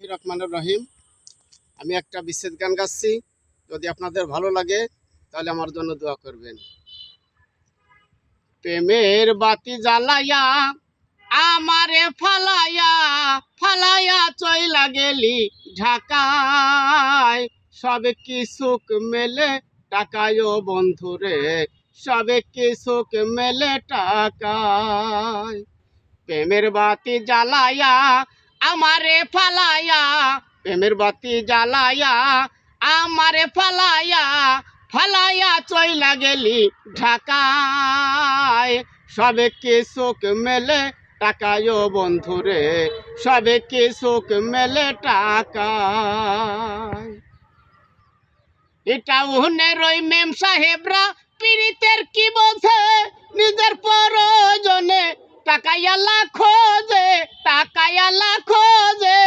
রহমান রহিম। আমি একটা বিচ্ছেদ গান গাচ্ছি। যদি আপনাদের ভালো লাগে, তাহলে আমার জন্য দোয়া করবেন। প্রেমের বাতি জ্বালাইয়া, আমারে ফালাইয়া ফালাইয়া চইলা গেলি ঢাকায়। সবে কি সুখ মেলে টাকায় বন্ধুরে সবে কি সুখ মেলে টাকায়। প্রেমের বাতি জ্বালাইয়া আমারে ফালাইয়া, প্রেমের বাতি জ্বালাইয়া, আমারে ফালাইয়া ফালাইয়া চইলা গেলি ঢাকায়। সবে কি সুখ মেলে টাকায় বন্ধুরে সবে কি সুখ মেলে টাকায়। এটা উহনের রই মেম সাহেবরা পীড়িতের কি বোঝে? নিজের প্রয়োজনে টাকায়ালা খোঁজে টাকায়ালা খোঁজে।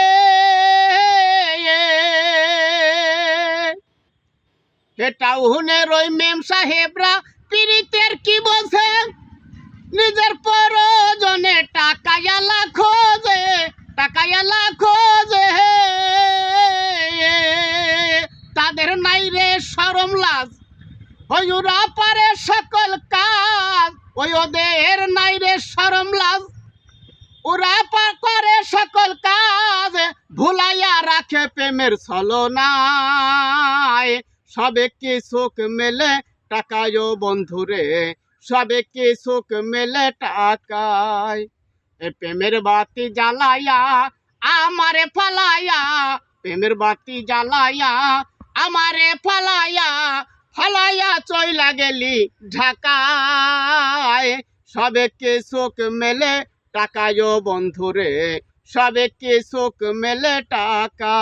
এটা উহনের ওই মেম সাহেবরা, পীড়িতের কি বোঝে? নিজের প্রয়োজনে টাকায়ালা খোঁজে টাকায়ালা খোঁজে। তাদের নাই রে সরম লাজ। ওই পারে সকল কাজ, ওই ওদের নাই রে সরম লাজ ওরা পা করে সকল কাজ ভুলাইয়া রাখে প্রেমের ছলনায়। সবে কি সুখ মেলে টাকায় বন্ধুরে, সবে কি সুখ মেলে টাকায়। এ প্রেমের বাতি জ্বালাইয়া, আমারে ফালাইয়া, প্রেমের বাতি জ্বালাইয়া, আমারে ফালাইয়া ফালাইয়া চইলা গেলি ঢাকায়। সবে কি সুখ মেলে টাকায় বন্ধুরে সবে কি মেলে টাকা।